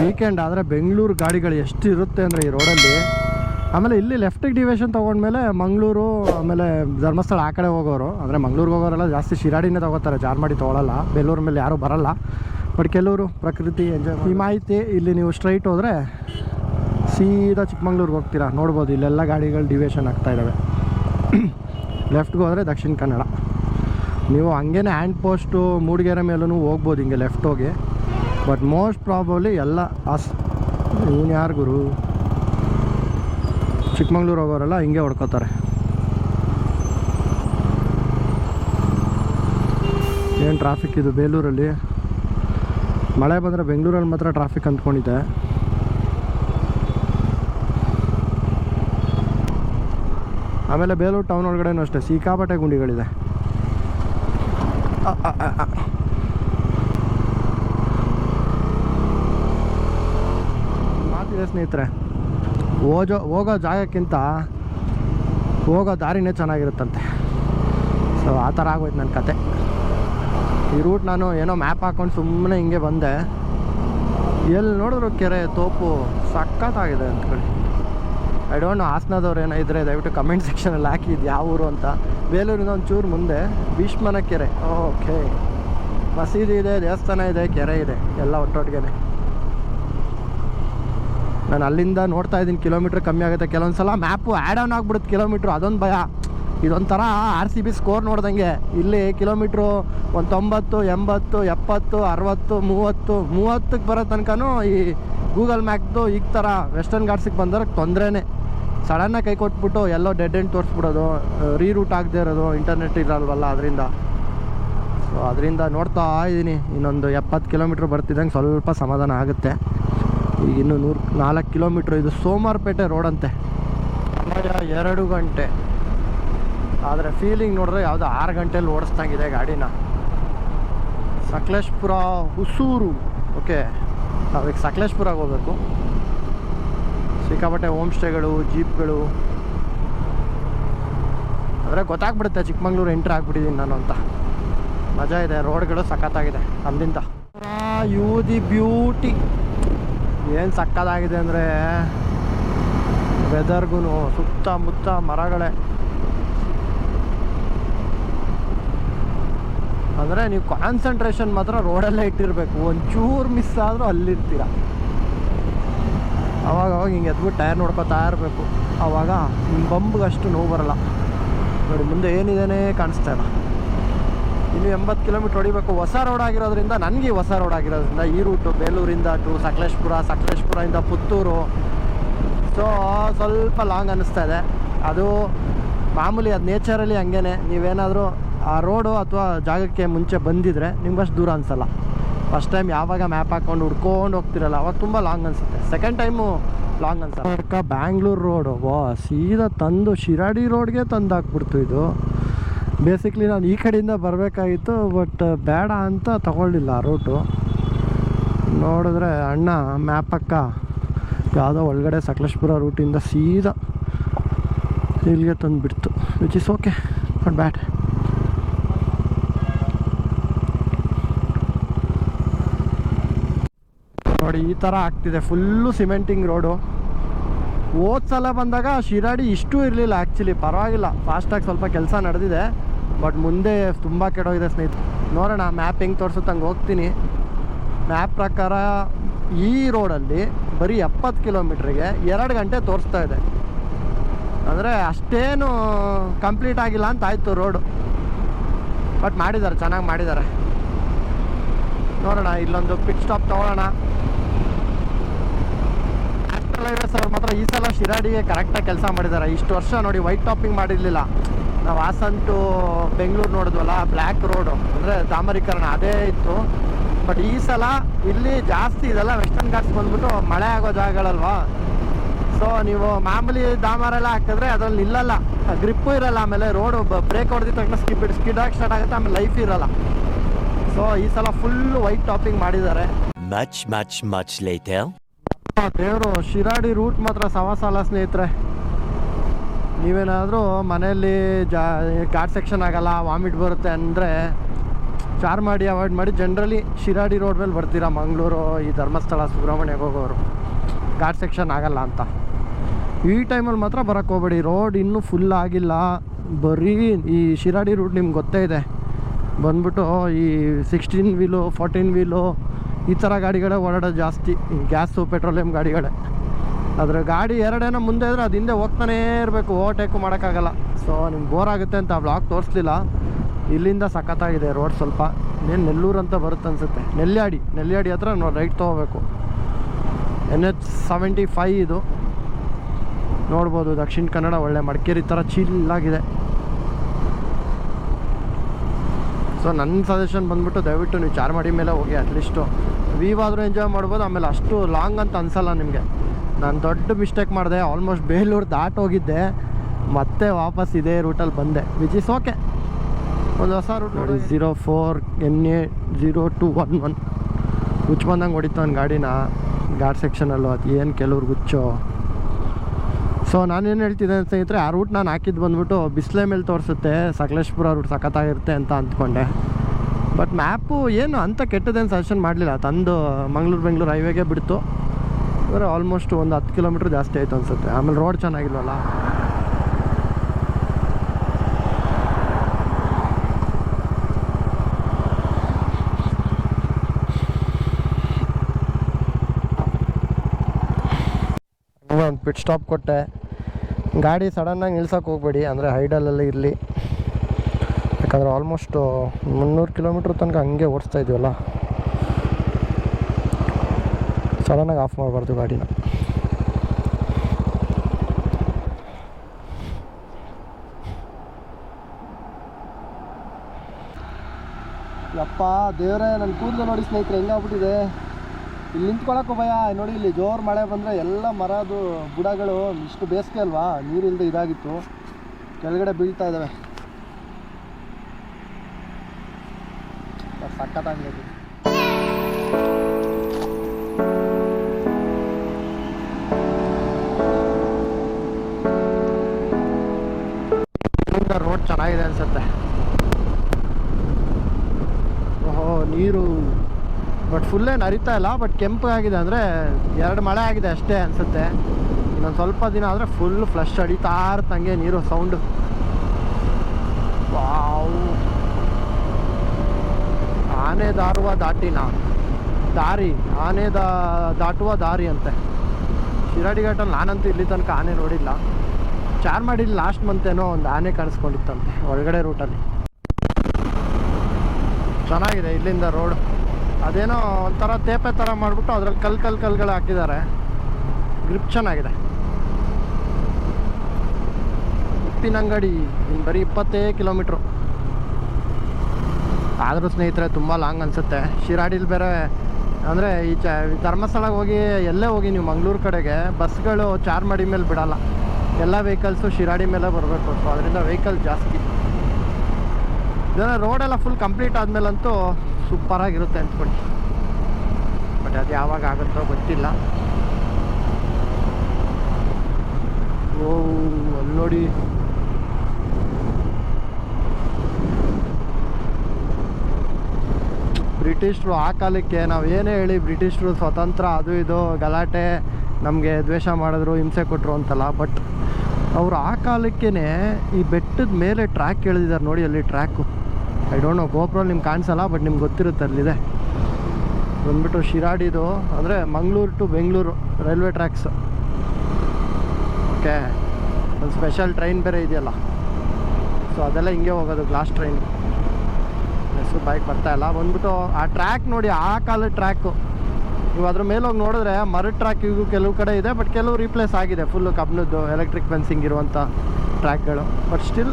Weekend ಆದರೆ ಬೆಂಗಳೂರು ಗಾಡಿಗಳು ಎಷ್ಟು ಇರುತ್ತೆ ಅಂದರೆ ಈ ರೋಡಲ್ಲಿ ಆಮೇಲೆ ಇಲ್ಲಿ ಲೆಫ್ಟಿಗೆ ಡಿವೇಶನ್ ತೊಗೊಂಡ್ಮೇಲೆ ಮಂಗಳೂರು, ಆಮೇಲೆ ಧರ್ಮಸ್ಥಳ ಆ ಕಡೆ ಹೋಗೋರು. ಅಂದರೆ ಮಂಗಳೂರಿಗೆ ಹೋಗೋರೆಲ್ಲ ಜಾಸ್ತಿ ಶಿರಾಡಿನೇ ತೊಗೋತಾರೆ, ಜಾರ್ಮಾಡಿ ತೊಗೊಳಲ್ಲ. ಬೆಲ್ಲೂರು ಮೇಲೆ ಯಾರೂ ಬರಲ್ಲ. ಬಟ್ ಕೆಲವರು ಪ್ರಕೃತಿ ಎಂಜಾಯ್ ಈ ಮಾಹಿತಿ ಇಲ್ಲಿ ನೀವು ಸ್ಟ್ರೈಟ್ ಹೋದರೆ ಸೀದಾ ಚಿಕ್ಕಮಂಗ್ಳೂರಿಗೆ ಹೋಗ್ತೀರಾ. ನೋಡ್ಬೋದು ಇಲ್ಲೆಲ್ಲ ಗಾಡಿಗಳು ಡಿವೇಶನ್ ಆಗ್ತಾ ಇದ್ದಾವೆ ಲೆಫ್ಟ್ಗೆ ಹೋದರೆ ದಕ್ಷಿಣ ಕನ್ನಡ. ನೀವು ಹಂಗೇನೆ ಹ್ಯಾಂಡ್ ಪೋಸ್ಟು ಮೂಡಿಗೆರೆ ಮೇಲೂ ಹೋಗ್ಬೋದು ಹಿಂಗೆ ಲೆಫ್ಟ್ ಹೋಗಿ. ಬಟ್ ಮೋಸ್ಟ್ ಪ್ರಾಬಬ್ಲಿ ಎಲ್ಲ ಆಸ್ ಇವನು ಯಾರು ಗುರು? ಚಿಕ್ಕಮಂಗ್ಳೂರು ಹೋಗೋರೆಲ್ಲ ಹಿಂಗೆ ಹೊಡ್ಕೋತಾರೆ. ಏನು ಟ್ರಾಫಿಕ್ ಇದು ಬೇಲೂರಲ್ಲಿ? ಮಳೆ ಬಂದರೆ ಬೆಂಗಳೂರಲ್ಲಿ ಮಾತ್ರ ಟ್ರಾಫಿಕ್ ಅಂದ್ಕೊಂಡಿದ್ದೆ ಆಮೇಲೆ ಬೇಲೂರು ಟೌನ್ ಒಳಗಡೆನೂ ಅಷ್ಟೇ ಸಿಕ್ಕಾಪಟ್ಟೆ ಗುಂಡಿಗಳಿದೆ. ಮಾತಿದೆ ಸ್ನೇಹಿತರೆ, ಹೋಜೋ, ಹೋಗೋ ಜಾಗಕ್ಕಿಂತ ಹೋಗೋ ದಾರಿನೇ ಚೆನ್ನಾಗಿರುತ್ತಂತೆ. ಸೊ ಆ ಥರ ಆಗೋಯ್ತು ನನ್ನ ಕತೆ. ಈ ರೂಟ್ ನಾನು ಏನೋ ಮ್ಯಾಪ್ ಹಾಕೊಂಡು ಸುಮ್ಮನೆ ಹಿಂಗೆ ಬಂದೆ. ಎಲ್ಲಿ ನೋಡಿದ್ರು ಕೆರೆ, ತೋಪು ಸಖತ್ತಾಗಿದೆ ಅಂದ್ಕೊಳ್ಳಿ. ಐ ಡೋಂಟ್ ನೋ ಹಾಸನದವ್ರು ಏನೋ ಇದ್ದರೆ ದಯವಿಟ್ಟು ಕಮೆಂಟ್ ಸೆಕ್ಷನಲ್ಲಿ ಹಾಕಿ, ಇದು ಯಾವ ಊರು ಅಂತ. ಬೇಲೂರಿಂದ ಒಂದು ಚೂರು ಮುಂದೆ ಭೀಷ್ಮನ ಕೆರೆ. ಓಕೆ ಮಸೀದಿ ಇದೆ, ದೇವಸ್ಥಾನ ಇದೆ, ಕೆರೆ ಇದೆ, ಎಲ್ಲ ಒಟ್ಟೊಟ್ಟಿಗೆ ನಾನು ಅಲ್ಲಿಂದ ನೋಡ್ತಾ ಇದ್ದೀನಿ ಕಿಲೋಮೀಟ್ರ್ ಕಮ್ಮಿ ಆಗುತ್ತೆ. ಕೆಲವೊಂದು ಸಲ ಮ್ಯಾಪು ಆ್ಯಡ್ ಆನ್ ಆಗ್ಬಿಡುತ್ತೆ ಕಿಲೋಮೀಟ್ರ್. ಅದೊಂದು ಭಯ. ಇದೊಂಥರ ಆರ್ ಸಿ ಬಿ ಸ್ಕೋರ್ ನೋಡ್ದಂಗೆ. ಇಲ್ಲಿ ಕಿಲೋಮೀಟ್ರು ಒಂದು ತೊಂಬತ್ತು ಎಂಬತ್ತು, ಎಪ್ಪತ್ತು, ಅರವತ್ತು, ಮೂವತ್ತು ಮೂವತ್ತಕ್ಕೆ ಬರೋ ತನಕನೂ ಈ ಗೂಗಲ್ ಮ್ಯಾಪ್ದು ಈಗ ಥರ ವೆಸ್ಟರ್ನ್ ಘಾಟ್ಸಿಗೆ ಬಂದರೆ ತೊಂದರೆನೇ. ಸಡನ್ನಾಗಿ ಕೈ ಕೊಟ್ಬಿಟ್ಟು ಎಲ್ಲೋ ಡೆಡ್ ಎಂಡ್ ತೋರಿಸ್ಬಿಡೋದು ರೀರೂಟ್ ಆಗದೆ ಇರೋದು ಇಂಟರ್ನೆಟ್ ಇರಲ್ವಲ್ಲ ಅದರಿಂದ. ಸೊ ಅದರಿಂದ ನೋಡ್ತಾ ಇದ್ದೀನಿ. ಇನ್ನೊಂದು ಎಪ್ಪತ್ತು ಕಿಲೋಮೀಟ್ರ್ ಬರ್ತಿದ್ದಂಗೆ ಸ್ವಲ್ಪ ಸಮಾಧಾನ ಆಗುತ್ತೆ. ಇನ್ನು ನೂರು ನಾಲ್ಕು ಕಿಲೋಮೀಟ್ರ್ ಇದು ಸೋಮಾರ್ಪೇಟೆ ರೋಡ್ ಅಂತೆ ಸಮಯ ಎರಡು ಗಂಟೆ. ಆದರೆ ಫೀಲಿಂಗ್ ನೋಡಿದ್ರೆ ಯಾವುದೋ ಆರು ಗಂಟೆಯಲ್ಲಿ ಓಡಿಸ್ದಂಗಿದೆ ಗಾಡಿನ. ಸಕಲೇಶ್ಪುರ, ಹುಸೂರು. ಓಕೆ ನಾವೀಗ ಸಕಲೇಶ್ಪುರಕ್ಕೆ ಹೋಗ್ಬೇಕು. ಸಿಕ್ಕಾಪಟ್ಟೆ ಹೋಮ್ ಸ್ಟೇಗಳು ಜೀಪ್ಗಳು. ಅಂದರೆ ಗೊತ್ತಾಗ್ಬಿಡುತ್ತೆ, ಚಿಕ್ಕಮಂಗ್ಳೂರು ಎಂಟ್ರ್ ಆಗ್ಬಿಟ್ಟಿದ್ದೀನಿ ನಾನು ಅಂತ. ಮಜಾ ಇದೆ, ರೋಡ್ಗಳು ಸಖತ್ತಾಗಿದೆ ಅಲ್ಲಿಂದ ಯು ದಿ ಬ್ಯೂಟಿ. ಏನು ಸಕ್ಕದಾಗಿದೆ ಅಂದರೆ ವೆದರ್ಗೂ ಸುತ್ತಮುತ್ತ ಮರಗಳೇ. ಅಂದರೆ ನೀವು ಕಾನ್ಸಂಟ್ರೇಷನ್ ಮಾತ್ರ ರೋಡಲ್ಲೇ ಇಟ್ಟಿರಬೇಕು. ಒಂಚೂರು ಮಿಸ್ ಆದರೂ ಅಲ್ಲಿರ್ತೀರ. ಅವಾಗ ಅವಾಗ ಹಿಂಗೆ ಎದ್ಬಿಟ್ಟು ಟೈರ್ ನೋಡ್ಕೊತಾ ಇರಬೇಕು. ಆವಾಗ ಬಂಬ್ಗೆ ಅಷ್ಟು ನೋವು ಬರಲ್ಲ. ನೋಡಿ, ಮುಂದೆ ಏನಿದೇನೇ ಕಾಣಿಸ್ತಾ ಇಲ್ಲ. ಇನ್ನು ಎಂಬತ್ತು ಕಿಲೋಮೀಟ್ರ್ ಹೊಡಿಬೇಕು. ಹೊಸ ರೋಡ್ ಆಗಿರೋದ್ರಿಂದ ನನಗೆ ಹೊಸ ರೋಡ್ ಆಗಿರೋದ್ರಿಂದ ಈ ರೂಟು ಬೇಲೂರಿಂದ ಟು ಸಕಲೇಶ್ಪುರ, ಸಕಲೇಶ್ಪುರದಿಂದ ಪುತ್ತೂರು. ಸೊ ಸ್ವಲ್ಪ ಲಾಂಗ್ ಅನ್ನಿಸ್ತಾ ಇದೆ. ಅದು ಮಾಮೂಲಿ ಅದು ನೇಚರಲ್ಲಿ ಹಂಗೇನೆ. ನೀವೇನಾದರೂ ಆ ರೋಡು ಅಥವಾ ಜಾಗಕ್ಕೆ ಮುಂಚೆ ಬಂದಿದ್ರೆ ನಿಮ್ಗೆ ಅಷ್ಟು ದೂರ ಅನಿಸಲ್ಲ. ಫಸ್ಟ್ ಟೈಮ್ ಯಾವಾಗ ಮ್ಯಾಪ್ ಹಾಕ್ಕೊಂಡು ಹುಡ್ಕೊಂಡು ಹೋಗ್ತಿರಲ್ಲ, ಅವಾಗ ತುಂಬ ಲಾಂಗ್ ಅನಿಸುತ್ತೆ. ಸೆಕೆಂಡ್ ಟೈಮು ಲಾಂಗ್ ಅನ್ಸಲ್ಲ. ಬ್ಯಾಂಗ್ಳೂರು ರೋಡು ವಾ ಸೀದಾ ತಂದು ಶಿರಾಡಿ ರೋಡ್ಗೆ ತಂದು ಹಾಕ್ಬಿಡ್ತು ಇದು. ಬೇಸಿಕ್ಲಿ ನಾನು ಈ ಕಡೆಯಿಂದ ಬರಬೇಕಾಗಿತ್ತು ಬಟ್ ಬೇಡ ಅಂತ ತಗೊಳ್ಳಿಲ್ಲ ರೂಟು ನೋಡಿದ್ರೆ ಅಣ್ಣ ಮ್ಯಾಪ್ ಅಕ್ಕ ಯಾವುದೋ ಒಳಗಡೆ ಸಕಲೇಶ್ಪುರ ರೂಟಿಂದ ಸೀದಾ ಇಲ್ಲಿಗೆ ತಂದುಬಿಡ್ತು which is okay but bad ನೋಡಿ, ಈ ಥರ ಆಗ್ತಿದೆ ಫುಲ್ಲು ಸಿಮೆಂಟಿಂಗ್ ರೋಡು ಹೋದ ಸಲ ಬಂದಾಗ ಶಿರಾಡಿ ಇಷ್ಟೂ ಇರಲಿಲ್ಲ ಆ್ಯಕ್ಚುಲಿ ಪರವಾಗಿಲ್ಲ. ಫಾಸ್ಟಾಗಿ ಸ್ವಲ್ಪ ಕೆಲಸ ನಡೆದಿದೆ. ಬಟ್ ಮುಂದೆ ತುಂಬ ಕೆಡೋಗಿದೆ ಸ್ನೇಹಿತರೆ. ನೋಡೋಣ ಮ್ಯಾಪ್ ಹೆಂಗೆ ತೋರಿಸುತ್ತೆ ಹಂಗೆ ಹೋಗ್ತೀನಿ. ಮ್ಯಾಪ್ ಪ್ರಕಾರ ಈ ರೋಡಲ್ಲಿ ಬರೀ ಎಪ್ಪತ್ತು ಕಿಲೋಮೀಟ್ರಿಗೆ ಎರಡು ಗಂಟೆ ತೋರಿಸ್ತಾ ಇದೆ. ಅಂದರೆ ಅಷ್ಟೇನು ಕಂಪ್ಲೀಟ್ ಆಗಿಲ್ಲ ಅಂತ ಆಯಿತು ರೋಡು ಬಟ್ ಮಾಡಿದ್ದಾರೆ, ಚೆನ್ನಾಗಿ ಮಾಡಿದ್ದಾರೆ. ನೋಡೋಣ, ಇಲ್ಲೊಂದು ಪಿಟ್ ಸ್ಟಾಪ್ ತೊಗೊಳ್ಳೋಣ. ನ್ಯಾಷನಲ್ ಹೈವೇಸ್ ಮಾತ್ರ ಈ ಸಲ ಶಿರಾಡಿಗೆ ಕರೆಕ್ಟಾಗಿ ಕೆಲಸ ಮಾಡಿದ್ದಾರೆ. ಇಷ್ಟು ವರ್ಷ ನೋಡಿ ವೈಟ್ ಟಾಪಿಂಗ್ ಮಾಡಿರಲಿಲ್ಲ. ನಾವು ಹಾಸನ್ ಟು ಬೆಂಗಳೂರು ನೋಡಿದ್ವಲ್ಲ ಬ್ಲ್ಯಾಕ್ ರೋಡು ಅಂದರೆ ಡಾಮರೀಕರಣ ಅದೇ ಇತ್ತು. ಬಟ್ ಈ ಸಲ ಇಲ್ಲಿ ಜಾಸ್ತಿ ಇದೆಲ್ಲ ವೆಸ್ಟರ್ನ್ ಘಾಟ್ಸ್ ಬಂದ್ಬಿಟ್ಟು ಮಳೆ ಆಗೋ ಜಾಗಗಳಲ್ವಾ? ಸೊ ನೀವು ಮಾಮೂಲಿ ದಾಮರೆಲ್ಲ ಹಾಕಿದ್ರೆ ಅದ್ರಲ್ಲಿ ನಿಲ್ಲಲ್ಲ. ಗ್ರಿಪ್ಪು ಇರಲ್ಲ ಆಮೇಲೆ ರೋಡು ಬ್ರೇಕ್ ಹೊಡೆದಿದ ತಕ್ಷಣ ಸ್ಕಿಡ್ ಸ್ಕಿಡ್ ಆಗಿ ಸ್ಟಾರ್ಟ್ ಆಗುತ್ತೆ ಆಮೇಲೆ ಲೈಫ್ ಇರಲ್ಲ. ಸೊ ಈ ಸಲ ಫುಲ್ ವೈಟ್ ಟಾಪಿಂಗ್ ಮಾಡಿದ್ದಾರೆ. Much much much later. ದೇವರು ಶಿರಾಡಿ ರೂಟ್ ಮಾತ್ರ ಸವಾಸಾಲ ಸ್ನೇಹಿತರೆ. ನೀವೇನಾದರೂ ಮನೆಯಲ್ಲಿ ಜಾ, ಘಾಟ್ ಸೆಕ್ಷನ್ ಆಗಲ್ಲ ವಾಮಿಟ್ ಬರುತ್ತೆ ಅಂದರೆ ಚಾರ್ಮಾಡಿ ಅವಾಯ್ಡ್ ಮಾಡಿ ಜನರಲಿ ಶಿರಾಡಿ ರೋಡ್ ಮೇಲೆ ಬರ್ತೀರಾ ಮಂಗಳೂರು, ಈ ಧರ್ಮಸ್ಥಳ ಸುಬ್ರಹ್ಮಣ್ಯಕ್ಕೆ ಹೋಗೋರು? ಘಾಟ್ ಸೆಕ್ಷನ್ ಆಗಲ್ಲ ಅಂತ. ಈ ಟೈಮಲ್ಲಿ ಮಾತ್ರ ಬರೋಕ್ಕೆ ಹೋಗ್ಬೇಡಿ. ರೋಡ್ ಇನ್ನೂ ಫುಲ್ ಆಗಿಲ್ಲ. ಬರೀ ಈ ಶಿರಾಡಿ ರೂಟ್ ನಿಮ್ಗೆ ಗೊತ್ತೇ ಇದೆ. ಬಂದ್ಬಿಟ್ಟು ಈ ಸಿಕ್ಸ್ಟೀನ್ ವೀಲು ಫೋರ್ಟೀನ್ ವೀಲು ಈ ಥರ ಗಾಡಿಗಳೇ ಓಡಾಡೋದು ಜಾಸ್ತಿ. ಗ್ಯಾಸು ಪೆಟ್ರೋಲಿಯಂ ಗಾಡಿಗಳೇ. ಅದ್ರ ಗಾಡಿ ಎರಡೇನೋ ಮುಂದೆ ಇದ್ರೆ ಅದು ಹಿಂದೆ ಹೋಗ್ತಾನೇ ಇರಬೇಕು. ಓವರ್ಟೇಕು ಮಾಡೋಕ್ಕಾಗಲ್ಲ. ಸೊ ನಿಮ್ಗೆ ಬೋರ್ ಆಗುತ್ತೆ ಅಂತ ಬ್ಲಾಗ್ ತೋರಿಸ್ಲಿಲ್ಲ. ಇಲ್ಲಿಂದ ಸಖತ್ತಾಗಿದೆ ರೋಡ್ ಸ್ವಲ್ಪ. ಇನ್ನೇನು ನೆಲ್ಲೂರು ಅಂತ ಬರುತ್ತೆ ಅನಿಸುತ್ತೆ. ನೆಲ್ಯಾಡಿ ನೆಲ್ಯಾಡಿ ಹತ್ರ ನೋಡಿ ರೈಟ್ ತೊಗೋಬೇಕು. ಎನ್ ಎಚ್ ಸೆವೆಂಟಿ ಫೈ ಇದು. ನೋಡ್ಬೋದು, ದಕ್ಷಿಣ ಕನ್ನಡ ಒಳ್ಳೆ ಮಡಿಕೇರಿ ಥರ ಚಿಲ್ಲಾಗಿದೆ ಸೊ ನನ್ನ ಸಜೆಷನ್ ಬಂದ್ಬಿಟ್ಟು ದಯವಿಟ್ಟು ನೀವು ಚಾರ್ಮಾಡಿ ಮೇಲೆ ಹೋಗಿ ಅಟ್ಲೀಸ್ಟು ವೀವ್ ಆದರೂ ಎಂಜಾಯ್ ಮಾಡ್ಬೋದು. ಆಮೇಲೆ ಅಷ್ಟು ಲಾಂಗ್ ಅಂತ ಅನಿಸಲ್ಲ ನಿಮಗೆ. ನಾನು ದೊಡ್ಡ ಮಿಸ್ಟೇಕ್ ಮಾಡಿದೆ ಆಲ್ಮೋಸ್ಟ್ ಬೇಲೂರು ದಾಟೋಗಿದ್ದೆ ಮತ್ತೆ ವಾಪಸ್ ಇದೇ ರೂಟಲ್ಲಿ ಬಂದೆ. ವಿಚ್ ಇಸ್ ಓಕೆ ಒಂದು ಹೊಸ ರೂಟ್ ನೋಡಿ. Zero four N A zero two one one ಹುಚ್ಚು ಬಂದಂಗೆ ಹೊಡಿತು ನನ್ನ ಗಾಡಿನ. ಗಾಡ್ ಸೆಕ್ಷನಲ್ಲೂ ಅದು ಏನು ಕೆಲವ್ರು ಹುಚ್ಚು ಸೊ ನಾನೇನು ಹೇಳ್ತಿದ್ದೆ ಸ್ನೇಹಿತರೆ, ಆ ರೂಟ್ ನಾನು ಹಾಕಿದ್ದು ಬಂದ್ಬಿಟ್ಟು ಬಿಸ್ಲೆ ಮೇಲೆ ತೋರಿಸುತ್ತೆ. ಸಕಲೇಶ್ಪುರ ರೂಟ್ ಸಖತ್ತಾಗಿರುತ್ತೆ ಅಂತ ಅಂದ್ಕೊಂಡೆ. ಬಟ್ ಮ್ಯಾಪು ಏನು ಅಂತ ಕೆಟ್ಟದೇನು ಸಜೆಷನ್ ಮಾಡಲಿಲ್ಲ. ತಂದು ಮಂಗ್ಳೂರು, ಬೆಂಗಳೂರು ಹೈವೇಗೆ ಬಿಡ್ತು. ಅಂದರೆ ಆಲ್ಮೋಸ್ಟ್ ಒಂದು ಹತ್ತು ಕಿಲೋಮೀಟ್ರ್ ಜಾಸ್ತಿ ಆಯಿತು ಅನಿಸುತ್ತೆ. ಆಮೇಲೆ ರೋಡ್ ಚೆನ್ನಾಗಿಲ್ವಲ್ಲ? ಒಂದು ಪಿಟ್ ಸ್ಟಾಪ್ ಕೊಟ್ಟೆ. ಗಾಡಿ ಸಡನ್ನಾಗಿ ನಿಲ್ಸೋಕೆ ಹೋಗ್ಬೇಡಿ, ಅಂದರೆ ಹೈಡಲಲ್ಲಿ ಇರಲಿ. ಯಾಕಂದರೆ ಆಲ್ಮೋಸ್ಟು ಮುನ್ನೂರು ಕಿಲೋಮೀಟ್ರ್ ತನಕ ಹಂಗೆ ಓಡಿಸ್ತಾ ಇದೀವಲ್ಲ? ಸಡನ್ನಾಗಿ ಆಫ್ ಮಾಡಬಾರ್ದು ಗಾಡಿನ. ಯಪ್ಪ, ದೇವರೇ ನನ್ನ ಕೂದಲು ನೋಡಿ ಸ್ನೇಹಿತರೆ, ಹೆಂಗಾಗ್ಬಿಟ್ಟಿದೆ? ಇಲ್ಲಿ ನಿಂತ್ಕೊಳಕ್ಕೂ ಭಯ. ನೋಡಿ, ಇಲ್ಲಿ ಜೋರು ಮಳೆ ಬಂದರೆ ಎಲ್ಲ ಮರದು ಬುಡಗಳು, ಇಷ್ಟು ಬೇಸಿಗೆ ಅಲ್ವಾ? ನೀರಿಲ್ಲದೆ ಇದಾಗಿತ್ತು. ಕೆಳಗಡೆ ಬೀಳ್ತಾ ಇದ್ದಾವೆ ಸಖತ್ತಾಗಿದೆ. ಚೆನ್ನಾಗಿದೆ ಅನ್ಸುತ್ತೆ. ಓಹೋ, ನೀರು ಬಟ್ ಫುಲ್ ಏನು ಹರಿತಾ ಇಲ್ಲ ಬಟ್ ಕೆಂಪಾಗಿದೆ ಅಂದರೆ ಎರಡು ಮಳೆ ಆಗಿದೆ ಅಷ್ಟೇ ಅನಿಸುತ್ತೆ. ಇನ್ನೊಂದು ಸ್ವಲ್ಪ ದಿನ ಆದರೆ ಫುಲ್ ಫ್ಲಶ್ ಅಡಿತಾ ಇರ್ತಂಗೆ ನೀರು ಸೌಂಡು ವಾವ್. ಆನೆ ದಾರುವ ದಾಟಿನ. ದಾರಿ ಆನೆ ದಾಟುವ ದಾರಿ ಅಂತೆ. ಶಿರಾಡಿ ಘಾಟಲ್ಲಿ ನಾನಂತೂ ಇಲ್ಲಿ ತನಕ ಆನೆ ನೋಡಿಲ್ಲ. ಚಾರ್ಮಾಡಿಲಿ ಲಾಸ್ಟ್ ಮಂತ್ ಏನೋ ಒಂದು ಆನೆ ಕಾಣಿಸ್ಕೊಂಡಿತ್ತಂತೆ ಒಳಗಡೆ ರೂಟಲ್ಲಿ ಚೆನ್ನಾಗಿದೆ ಇಲ್ಲಿಂದ ರೋಡ್ ಅದೇನೋ ಒಂಥರ ತೇಪೆ ಥರ ಮಾಡಿಬಿಟ್ಟು ಅದ್ರಲ್ಲಿ ಕಲ್ ಕಲ್ ಕಲ್ಗಳು ಹಾಕಿದ್ದಾರೆ. ಗ್ರಿಪ್ ಚೆನ್ನಾಗಿದೆ. ಉಪ್ಪಿನಂಗಡಿ ಇನ್ನು ಬರೀ ಇಪ್ಪತ್ತೇ ಕಿಲೋಮೀಟ್ರು ಆದರೂ ಸ್ನೇಹಿತರೆ ತುಂಬ ಲಾಂಗ್ ಅನಿಸುತ್ತೆ. ಶಿರಾಡಿಲಿ ಬೇರೆ, ಅಂದರೆ ಈ ಚ ಧರ್ಮಸ್ಥಳಕ್ಕೆ ಹೋಗಿ ಎಲ್ಲೇ ಹೋಗಿ ನೀವು ಮಂಗಳೂರು ಕಡೆಗೆ, ಬಸ್ಗಳು ಚಾರ್ಮಾಡಿ ಮೇಲೆ ಬಿಡಲ್ಲ. ಎಲ್ಲ ವೆಹಿಕಲ್ಸು ಶಿರಾಡಿ ಮೇಲೆ ಬರಬೇಕು. ಸೊ ಅದರಿಂದ ವೆಹಿಕಲ್ ಜಾಸ್ತಿ. ಇದನ್ನು ರೋಡೆಲ್ಲ ಫುಲ್ ಕಂಪ್ಲೀಟ್ ಆದಮೇಲಂತೂ ಸೂಪರಾಗಿರುತ್ತೆ ಅಂದ್ಕೊಂಡು. ಬಟ್ ಅದು ಯಾವಾಗ ಆಗುತ್ತೋ ಗೊತ್ತಿಲ್ಲ. ಓ ಅಲ್ಲಿ ನೋಡಿ. ಬ್ರಿಟಿಷರು ಆ ಕಾಲಕ್ಕೆ ನಾವು ಏನೇ ಹೇಳಿ ಬ್ರಿಟಿಷರು ಸ್ವತಂತ್ರ, ಅದು ಇದು ಗಲಾಟೆ, ನಮಗೆ ದ್ವೇಷ ಮಾಡಿದ್ರು, ಹಿಂಸೆ ಕೊಟ್ಟರು ಅಂತಲ್ಲ ಬಟ್ ಅವರು ಆ ಕಾಲಕ್ಕೇ ಈ ಬೆಟ್ಟದ ಮೇಲೆ ಟ್ರ್ಯಾಕ್ ಎಳೆದಿದ್ದಾರೆ ನೋಡಿ ಅಲ್ಲಿ track I don't know GoPro ನಿಮ್ಗೆ ಕಾಣಿಸಲ್ಲ ಬಟ್ ನಿಮ್ಗೆ ಗೊತ್ತಿರುತ್ತೆ ಅಲ್ಲಿದೆ. ಬಂದ್ಬಿಟ್ಟು ಶಿರಾಡಿದು, ಅಂದರೆ Mangaluru to Bengaluru railway tracks okay ಒಂದು ಸ್ಪೆಷಲ್ ಟ್ರೈನ್ ಬೇರೆ ಇದೆಯಲ್ಲ. ಸೊ ಅದೆಲ್ಲ ಹಿಂಗೆ ಹೋಗೋದು ಗ್ಲಾಸ್ ಟ್ರೈನ್ ಹೆಸರು ಬೈಕ್ ಬರ್ತಾ ಇಲ್ಲ. ಬಂದ್ಬಿಟ್ಟು ಆ ಟ್ರ್ಯಾಕ್ ನೋಡಿ, ಆ ಕಾಲದ ಟ್ರ್ಯಾಕು ನೀವು ಅದ್ರ ಮೇಲೆ ಹೋಗಿ ನೋಡಿದ್ರೆ ಮರ ಟ್ರ್ಯಾಕ್ ಇವು ಕೆಲವು ಕಡೆ ಇದೆ ಬಟ್ ಕೆಲವು ರೀಪ್ಲೇಸ್ ಆಗಿದೆ. ಫುಲ್ಲು ಕಬ್ಬನದ್ದು ಎಲೆಕ್ಟ್ರಿಕ್ ಫೆನ್ಸಿಂಗ್ ಇರುವಂಥ ಟ್ರ್ಯಾಕ್ಗಳು ಬಟ್ ಸ್ಟಿಲ್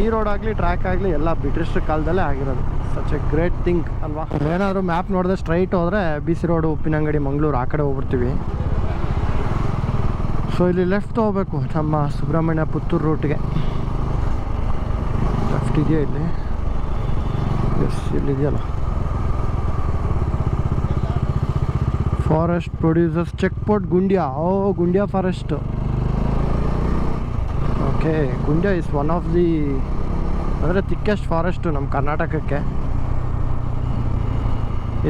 ಈ ರೋಡ್ ಆಗಲಿ ಟ್ರ್ಯಾಕ್ ಆಗಲಿ ಎಲ್ಲ ಬ್ರಿಟಿಷ್ ಕಾಲದಲ್ಲೇ ಆಗಿರೋದು. ಸಚ್ ಎ ಗ್ರೇಟ್ ಥಿಂಗ್ ಅಲ್ವಾ? ಏನಾದರೂ ಮ್ಯಾಪ್ ನೋಡಿದ್ರೆ ಸ್ಟ್ರೈಟ್ ಹೋದರೆ B C road Uppinangadi, Mangaluru ಆ ಕಡೆ ಹೋಗ್ಬಿಡ್ತೀವಿ. ಸೊ ಇಲ್ಲಿ ಲೆಫ್ಟ್ ತೊಗೋಬೇಕು ನಮ್ಮ ಸುಬ್ರಹ್ಮಣ್ಯ ಪುತ್ತೂರು ರೂಟ್ಗೆ ಲೆಫ್ಟ್ ಇದೆಯಾ ಇಲ್ಲಿ? Yes ಇಲ್ಲಿದೆಯಲ್ಲ forest producers check port Gundya O Gundya forest okay Gundya is one of the ಅಂದರೆ ತಿಕ್ಕೆಸ್ಟ್ ಫಾರೆಸ್ಟು ನಮ್ಮ ಕರ್ನಾಟಕಕ್ಕೆ.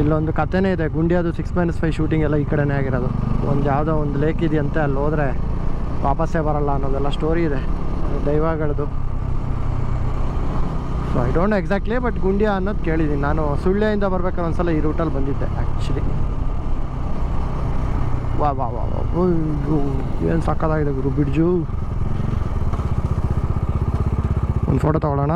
ಇಲ್ಲೊಂದು ಕಥೆನೇ ಇದೆ ಗುಂಡಿಯಾದು ಸಿಕ್ಸ್ ಮೈನಸ್ ಫೈವ್ ಶೂಟಿಂಗ್ ಎಲ್ಲ ಈ ಕಡೆನೇ ಆಗಿರೋದು. ಒಂದು ಯಾವುದೋ ಒಂದು ಲೇಕ್ ಇದೆಯಂತೆ ಅಲ್ಲಿ ಹೋದರೆ ವಾಪಸ್ಸೇ ಬರಲ್ಲ ಅನ್ನೋದೆಲ್ಲ ಸ್ಟೋರಿ ಇದೆ. ದೈವಗಳದು. So I don't exactly but Gundiya ಅನ್ನೋದು ಕೇಳಿದ್ದೀನಿ ನಾನು ಸುಳ್ಯದಿಂದ ಬರ್ಬೇಕಾದ್ರೆ ಒಂದ್ಸಲ ಈ ರೂಟಲ್ಲಿ ಬಂದಿದ್ದೆ ಆ್ಯಕ್ಚುಲಿ ವಾ ವಾ ವಾ ಏನು ಸಕ್ಕತ್ತಾಗಿದೆ ಗುರು? ಬಿಡ್ಜು. ಒಂದು ಫೋಟೋ ತಗೊಳ್ಳೋಣ